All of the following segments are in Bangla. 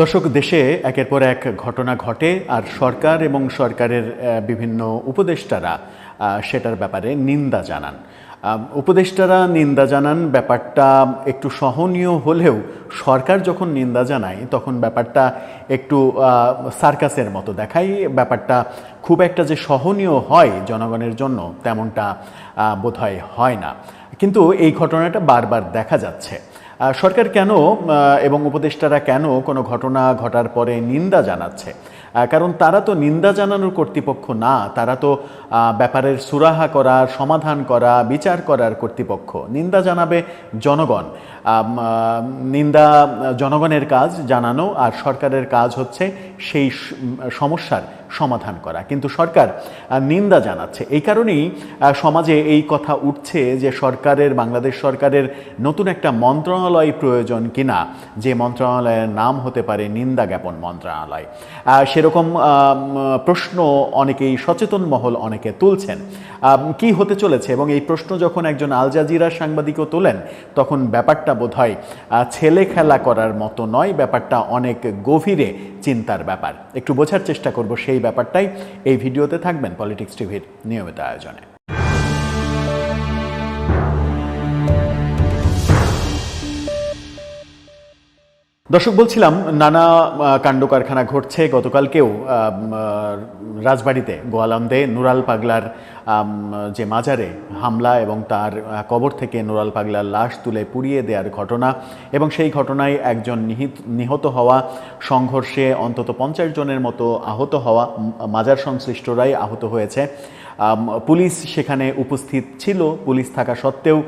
দর্শক দেশে একের পর এক ঘটনা ঘটে আর সরকার এবং সরকারের বিভিন্ন উপদেষ্টারা সেটার ব্যাপারে নিন্দা জানান। উপদেষ্টারা নিন্দা জানান ব্যাপারটা একটু সহনীয় হলেও সরকার যখন নিন্দা জানায় তখন ব্যাপারটা একটু সার্কাসের মতো দেখায়। ব্যাপারটা খুব একটা যে সহনীয় হয় জনগণের জন্য তেমনটা বোধহয় হয় না। কিন্তু এই ঘটনাটা বারবার দেখা যাচ্ছে। সরকার কেন এবং উপদেষ্টারা কেন কোনো ঘটনা ঘটার পরে নিন্দা জানাচ্ছে? কারণ তারা তো নিন্দা জানানোর কর্তৃপক্ষ না, তারা তো ব্যাপারের সুরাহা করার সমাধান করা, বিচার করার কর্তৃপক্ষ। নিন্দা জানাবে জনগণ। নিন্দা জনগণের কাজ জানানো আর সরকারের কাজ হচ্ছে সেই সমস্যার সমাধান করা। কিন্তু সরকার নিন্দা জানাচ্ছে। এই কারণেই সমাজে এই কথা উঠছে যে সরকারের বাংলাদেশ সরকারের নতুন একটা মন্ত্রণালয় প্রয়োজন কিনা। যে মন্ত্রণালয়ের নাম হতে পারে নিন্দা জ্ঞাপন মন্ত্রণালয়। সেরকম প্রশ্ন অনেকেই সচেতন মহল অনেকে তুলছেন। কি হতে চলেছে? এবং এই প্রশ্ন যখন একজন আল জাজিরার সাংবাদিকও তোলেন তখন ব্যাপারটা বোধহয় আহ, ছেলে খেলা করার মতো নয়। ব্যাপারটা অনেক গভীরে চিন্তার ব্যাপার। একটু বোঝার চেষ্টা করব সেই ব্যাপারটাই এই ভিডিওতে থাকবেন পলিটিক্স টিভির নিয়মিত আয়োজনে। দর্শক, বলছিলাম, নানা কাণ্ড কারখানা ঘটছে গতকালকেও রাজবাড়িতে, গোয়ালন্দে নুরাল পাগলার যে মাজারে হামলা এবং তার কবর থেকে নুরাল পাগলার লাশ তুলে পুড়িয়ে দেওয়ার ঘটনা এবং সেই ঘটনায় একজন নিহিত, নিহত হওয়া সংঘর্ষে অন্তত পঞ্চাশ জনের মতো আহত হওয়া মাজার সংশ্লিষ্টরাই আহত হয়েছে। পুলিশ সেখানে উপস্থিত ছিল। পুলিশ থাকা সত্ত্বেও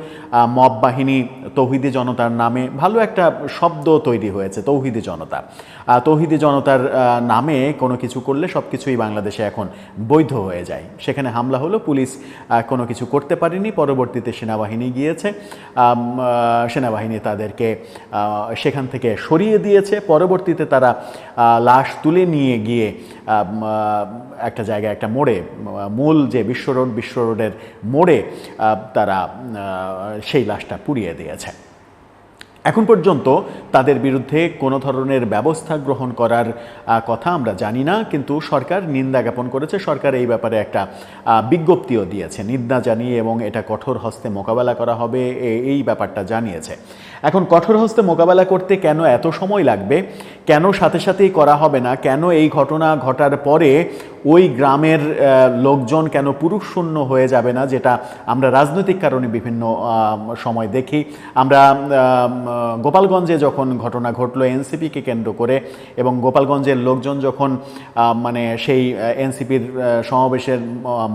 মব বাহিনী তৌহিদি জনতার নামে ভালো একটা শব্দ তৈরি হয়েছে, তৌহিদি জনতা। তৌহিদি জনতার নামে কোনো কিছু করলে সব কিছুই বাংলাদেশে এখন বৈধ হয়ে যায়। সেখানে হামলা হলো, পুলিশ কোনো কিছু করতে পারেনি। পরবর্তীতে সেনাবাহিনী গিয়েছে। সেনাবাহিনী তাদেরকে সেখান থেকে সরিয়ে দিয়েছে। পরবর্তীতে তারা লাশ তুলে নিয়ে গিয়ে একটা জায়গায়, একটা মোড়ে মূল যে বিশ্ব রোড বিশ্ব রোডের মোড়ে তারা সেই লাশটা পুড়িয়ে দিয়েছে। এখন পর্যন্ত তাদের বিরুদ্ধে কোনো ধরনের ব্যবস্থা গ্রহণ করার কথা আমরা জানি না, কিন্তু সরকার নিন্দা জ্ঞাপন করেছে। সরকার এই ব্যাপারে একটা বিজ্ঞপ্তিও দিয়েছে। নিন্দা জানিয়ে এবং এটা কঠোর হস্তে মোকাবেলা করা হবে এই ব্যাপারটা জানিয়েছে। এখন কঠোর হস্তে মোকাবেলা করতে কেন এত সময় লাগবে? কেন সাথে সাথেই করা হবে না? কেন এই ঘটনা ঘটার পরে ওই গ্রামের লোকজন কেন পুরুষ শূন্য হয়ে যাবে না, যেটা আমরা রাজনৈতিক কারণে বিভিন্ন সময় দেখি। আমরা গোপালগঞ্জে যখন ঘটনা ঘটলো, এনসিপিকে কেন্দ্র করে, এবং গোপালগঞ্জের লোকজন যখন মানে সেই এনসিপির সমাবেশের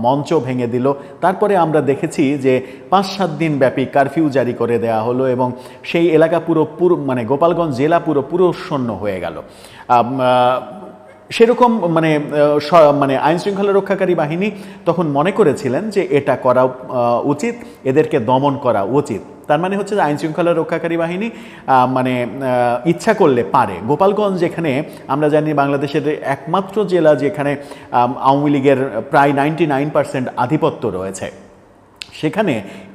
মঞ্চ ভেঙে দিল, তারপরে আমরা দেখেছি যে পাঁচ সাত দিন ব্যাপী কারফিউ জারি করে দেওয়া হলো, এবং সেই এলাকা পুরো পুরো মানে গোপালগঞ্জ জেলা পুরো পুরো শূন্য হয়ে গেল। সেরকম মানে মানে আইন শৃঙ্খলা রক্ষাকারী বাহিনী তখন মনে করেছিলেন যে এটা করা উচিত, এদেরকে দমন করা উচিত। তার মানে হচ্ছে যে আইন শৃঙ্খলা রক্ষাকারী বাহিনী মানে ইচ্ছা করলে পারে। গোপালগঞ্জ যেখানে আমরা জানি বাংলাদেশের একমাত্র জেলা যেখানে আওয়ামী লীগের প্রায় নাইনটি নাইন পার্সেন্ট আধিপত্য রয়েছে। সেখানে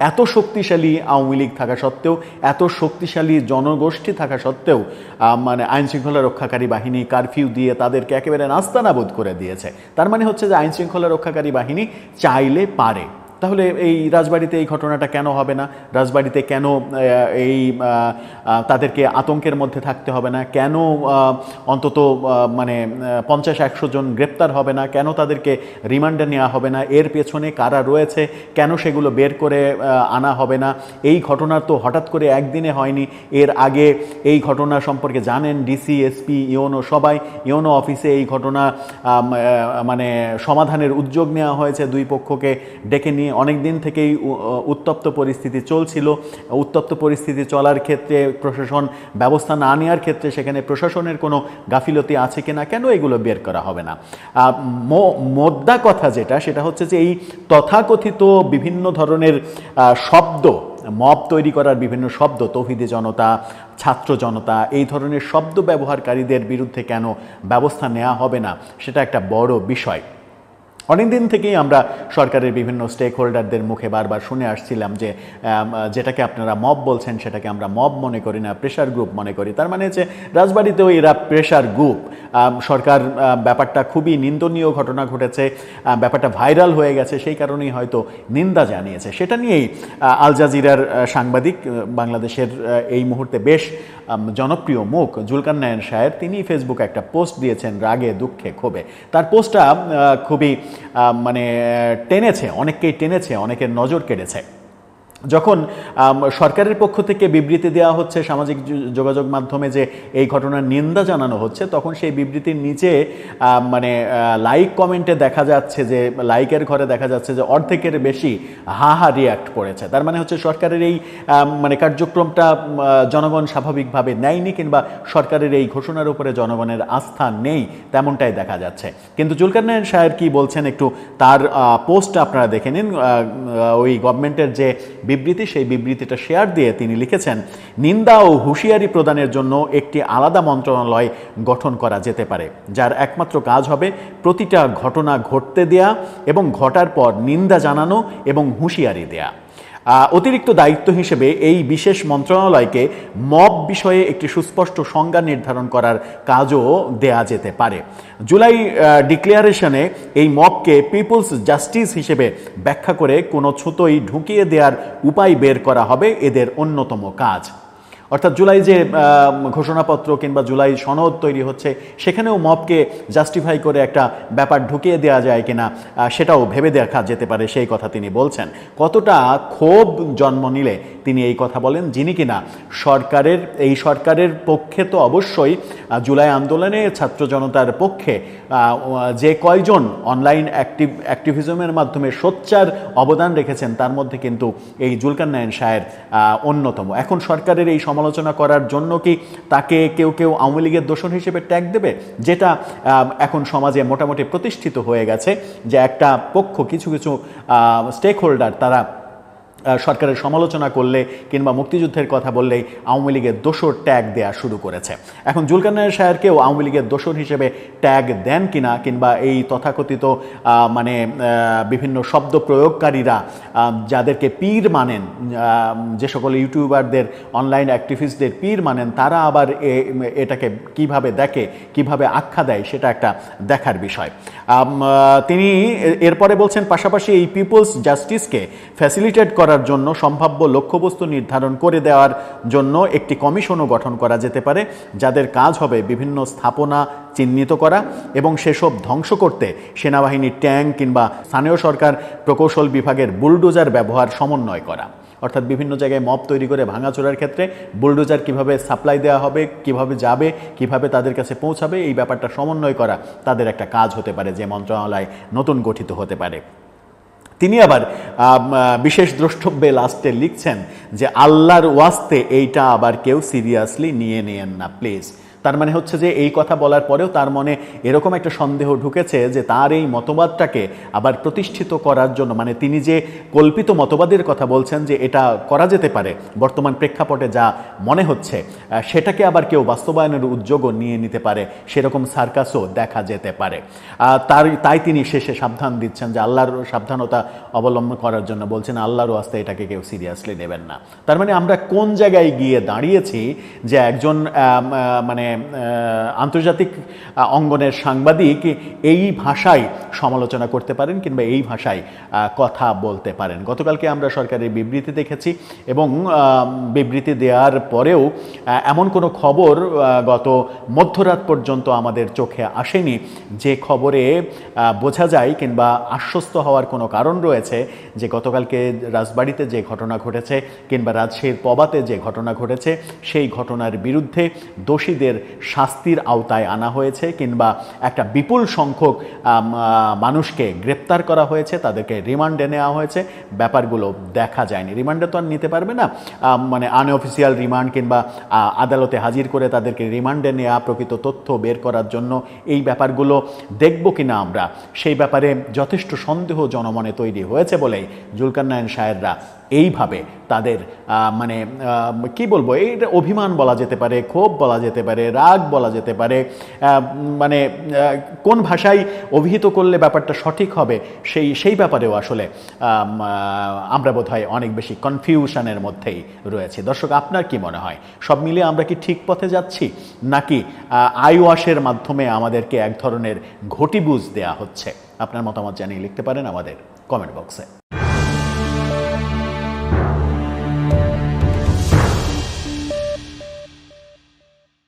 এত শক্তিশালী আওয়ামী লীগ থাকা সত্ত্বেও, এত শক্তিশালী জনগোষ্ঠী থাকা সত্ত্বেও মানে আইনশৃঙ্খলা রক্ষাকারী বাহিনী কারফিউ দিয়ে তাদেরকে একেবারে নাস্তানাবোধ করে দিয়েছে। তার মানে হচ্ছে যে আইনশৃঙ্খলা রক্ষাকারী বাহিনী চাইলে পারে। তাহলে এই রাজবাড়িতে এই ঘটনাটা কেন হবে না? রাজবাড়িতে কেন এই তাদেরকে আতঙ্কের মধ্যে থাকতে হবে না? কেন অন্তত মানে পঞ্চাশ একশো জন গ্রেপ্তার হবে না? কেন তাদেরকে রিমান্ডে নেওয়া হবে না? এর পেছনে কারা রয়েছে? কেন সেগুলো বের করে আনা হবে না? এই ঘটনা তো হঠাৎ করে একদিনে হয়নি। এর আগে এই ঘটনা সম্পর্কে জানেন ডিসি, এসপি, ইওনো সবাই। ইওনো অফিসে এই ঘটনা মানে সমাধানের উদ্যোগ নেওয়া হয়েছে। দুই পক্ষকে ডেকে নিয়ে অনেক দিন থেকেই উত্তপ্ত পরিস্থিতি চলছিল। উত্তপ্ত পরিস্থিতি চলার ক্ষেত্রে প্রশাসন ব্যবস্থা না নেওয়ার ক্ষেত্রে সেখানে প্রশাসনের কোনো গাফিলতি আছে কিনা, কেন এগুলো বের করা হবে না? মোদ্দা কথা যেটা, সেটা হচ্ছে যে এই তথাকথিত বিভিন্ন ধরনের শব্দ, মব তৈরি করার বিভিন্ন শব্দ, তৌহিদি জনতা, ছাত্র জনতা, এই ধরনের শব্দ ব্যবহারকারীদের বিরুদ্ধে কেন ব্যবস্থা নেওয়া হবে না, সেটা একটা বড় বিষয়। অনেক দিন থেকেই আমরা সরকারের বিভিন্ন স্টেক হোল্ডারদের মুখে বারবার শুনে আসছিলাম যে যেটাকে আপনারা মব বলছেন সেটাকে আমরা মব মনে করি না প্রেশার গ্রুপ মনে করি। তার মানে হচ্ছে, রাজবাড়িতেও এরা প্রেশার গ্রুপ সরকার ব্যাপারটা খুবই নিন্দনীয় ঘটনা ঘটেছে ব্যাপারটা ভাইরাল হয়ে গেছে, সেই কারণেই হয়তো নিন্দা জানিয়েছে। সেটা নিয়েই আল জাজিরার সাংবাদিক বাংলাদেশের এই মুহূর্তে বেশ জনপ্রিয় মুখ জুলকার নায়ন সাহেব তিনি ফেসবুকে একটা পোস্ট দিয়েছেন, রাগে, দুঃখে, ক্ষোভে। তার পোস্টটা খুবই মানে টেনেছে, অনেককেই টেনেছে, অনেকের নজর কেড়েছে। যখন সরকারের পক্ষ থেকে বিবৃতি দেওয়া হচ্ছে সামাজিক যোগাযোগ মাধ্যমে যে এই ঘটনার নিন্দা জানানো হচ্ছে, তখন সেই বিবৃতির নিচে মানে লাইক কমেন্টে দেখা যাচ্ছে যে লাইকের ঘরে দেখা যাচ্ছে যে অর্ধেকের বেশি হা হা রিয়াক্ট করেছে। তার মানে হচ্ছে সরকারের এই মানে কার্যক্রমটা জনগণ স্বাভাবিকভাবে নেয়নি কিংবা সরকারের এই ঘোষণার উপরে জনগণের আস্থা নেই তেমনটাই দেখা যাচ্ছে। কিন্তু জুলকার নায়ন সাহেব কি বলছেন একটু তার পোস্ট আপনারা দেখে নিন। ওই গভর্নমেন্টের যে বিবৃতি, সেই বিবৃতিটা শেয়ার দিয়ে তিনি লিখেছেন, নিন্দা ও হুঁশিয়ারি প্রদানের জন্য একটি আলাদা মন্ত্রণালয় গঠন করা যেতে পারে, যার একমাত্র কাজ হবে প্রতিটা ঘটনা ঘটতে দেয়া এবং ঘটার পর নিন্দা জানানো এবং হুঁশিয়ারি দেয়া। অতিরিক্ত দায়িত্ব হিসেবে এই বিশেষ মন্ত্রণালয়কে মব বিষয়ে একটি সুস্পষ্ট সংজ্ঞা নির্ধারণ করার কাজও দেয়া যেতে পারে। জুলাই ডিক্লেয়ারেশনে এই মবকে পিপলস জাস্টিস হিসেবে ব্যাখ্যা করে কোনো ছুতোই ঢুকিয়ে দেওয়ার উপায় বের করা হবে এদের অন্যতম কাজ। অর্থাৎ জুলাই যে ঘোষণাপত্র কিংবা জুলাই সনদ তৈরি হচ্ছে, সেখানেও মবকে জাস্টিফাই করে একটা ব্যাপার ঢুকিয়ে দেওয়া যায় কিনা সেটাও ভেবে দেখা যেতে পারে, সেই কথা তিনি বলছেন। কতটা ক্ষোভ জন্ম নিলে তিনি এই কথা বলেন, যিনি কিনা সরকারের, এই সরকারের পক্ষে তো অবশ্যই জুলাই আন্দোলনে ছাত্র জনতার পক্ষে যে কয়জন অনলাইন অ্যাক্টিভ অ্যাক্টিভিজমের মাধ্যমে সোচ্চার অবদান রেখেছেন, তার মধ্যে কিন্তু এই জুলকার নায়ন সাহের অন্যতম। এখন সরকারের এই সমালোচনা করার জন্য কি তাকে কেউ কেউ আওয়ামী লীগের দোষণ হিসেবে ট্যাগ দেবে? যেটা এখন সমাজে মোটামুটি প্রতিষ্ঠিত হয়ে গেছে যে একটা পক্ষ কিছু কিছু স্টেক হোল্ডার তারা সরকারের সমালোচনা করলে কিংবা মুক্তিযুদ্ধের কথা বললেই আওয়ামী লীগের দোষর ট্যাগ দেয়া শুরু করেছে। এখন জুলকারনায়ের সাহেবকেও আওয়ামী লীগের দোষর হিসেবে ট্যাগ দেন কিনা কিংবা এই তথাকথিত মানে বিভিন্ন শব্দ প্রয়োগকারীরা যাদেরকে পীর মানেন যে সকল ইউটিউবারদের, অনলাইন অ্যাক্টিভিস্টদের পীর মানেন, তারা আবার এটাকে কীভাবে দেখে, কীভাবে আখ্যা দেয় সেটা একটা দেখার বিষয়। তিনি এরপরে বলছেন পাশাপাশি এই পিপলস জাস্টিসকে ফ্যাসিলিটেট করার জন্য সম্ভাব্য লক্ষ্যবস্তু নির্ধারণ করে দেওয়ার জন্য একটি কমিশনও গঠন করা যেতে পারে, যাদের কাজ হবে বিভিন্ন স্থাপনা চিহ্নিত করা এবং সেসব ধ্বংস করতে সেনাবাহিনীর ট্যাঙ্ক কিংবা স্থানীয় সরকার প্রকৌশল বিভাগের বুলডোজার ব্যবহার সমন্বয় করা। অর্থাৎ বিভিন্ন জায়গায় মপ তৈরি করে ভাঙাচোরার ক্ষেত্রে বুলডোজার কীভাবে সাপ্লাই দেওয়া হবে, কীভাবে যাবে, কীভাবে তাদের কাছে পৌঁছাবে, এই ব্যাপারটা সমন্বয় করা তাদের একটা কাজ হতে পারে, যে মন্ত্রণালয় নতুন গঠিত হতে পারে। তিনি আবার বিশেষ দ্রষ্টব্যে লাস্টে লিখছেন যে, আল্লাহর ওয়াস্তে এইটা আবার কেউ সিরিয়াসলি নিয়ে নেন না, প্লিজ। তার মানে হচ্ছে যে এই কথা বলার পরেও তার মনে এরকম একটা সন্দেহ ঢুকেছে যে তার এই মতবাদটাকে আবার প্রতিষ্ঠিত করার জন্য মানে তিনি যে কল্পিত মতবাদের কথা বলছেন যে এটা করা যেতে পারে, বর্তমান প্রেক্ষাপটে যা মনে হচ্ছে সেটাকে আবার কেউ বাস্তবায়নের উদ্যোগও নিয়ে নিতে পারে, সেরকম সার্কাসও দেখা যেতে পারে। তার, তাই তিনি শেষে সাবধান দিচ্ছেন যে আল্লাহর সাবধানতা অবলম্বন করার জন্য বলছেন, আল্লাহর আস্তে এটাকে কেউ সিরিয়াসলি নেবেন না। তার মানে আমরা কোন জায়গায় গিয়ে দাঁড়িয়েছি যে একজন মানে আন্তর্জাতিক অঙ্গনের সাংবাদিক এই ভাষায় সমালোচনা করতে পারেন কিংবা এই ভাষায় কথা বলতে পারেন। গতকালকে আমরা সরকারের বিবৃতি দেখেছি এবং বিবৃতি দেওয়ার পরেও এমন কোনো খবর গত মধ্যরাত পর্যন্ত আমাদের চোখে আসেনি। যে খবরে বোঝা যায় কিংবা আশ্বস্ত হওয়ার কোনো কারণ রয়েছে যে গতকালকে রাজবাড়িতে যে ঘটনা ঘটেছে কিংবা রাজশাহীর পবাতে যে ঘটনা ঘটেছে, সেই ঘটনার বিরুদ্ধে দোষীদের শাস্তির আওতায় আনা হয়েছে কিংবা একটা বিপুল সংখ্যক মানুষকে গ্রেপ্তার করা হয়েছে, তাদেরকে রিমান্ডে নেওয়া হয়েছে। ব্যাপারগুলো দেখা যায়নি। রিমান্ডে তো আর নিতে পারবে না। মানে আনঅফিসিয়াল রিমান্ড কিংবা আদালতে হাজির করে তাদেরকে রিমান্ডে নেওয়া, প্রকৃত তথ্য বের করার জন্য এই ব্যাপারগুলো দেখব কি না আমরা। সেই ব্যাপারে যথেষ্ট সন্দেহ জনমনে তৈরি হয়েছে বলেই জুলকার নায়ন সাহেবরা এইভাবে তাদের মানে কি বলব এইটা অভিমান বলা যেতে পারে, ক্ষোভ বলা যেতে পারে রাগ বলা যেতে পারে। মানে কোন ভাষায় অভিহিত করলে ব্যাপারটা সঠিক হবে সেই সেই ব্যাপারেও আসলে আমরা বোধহয় অনেক বেশি কনফিউশনের মধ্যেই রয়েছে। দর্শক, আপনার কি মনে হয়? সব মিলিয়ে আমরা কি ঠিক পথে যাচ্ছি? নাকি আই ওয়াশের মাধ্যমে আমাদেরকে এক ধরনের ঘটিবুঝ দেয়া হচ্ছে? আপনার মতামত জানিয়ে লিখতে পারেন আমাদের কমেন্ট বক্সে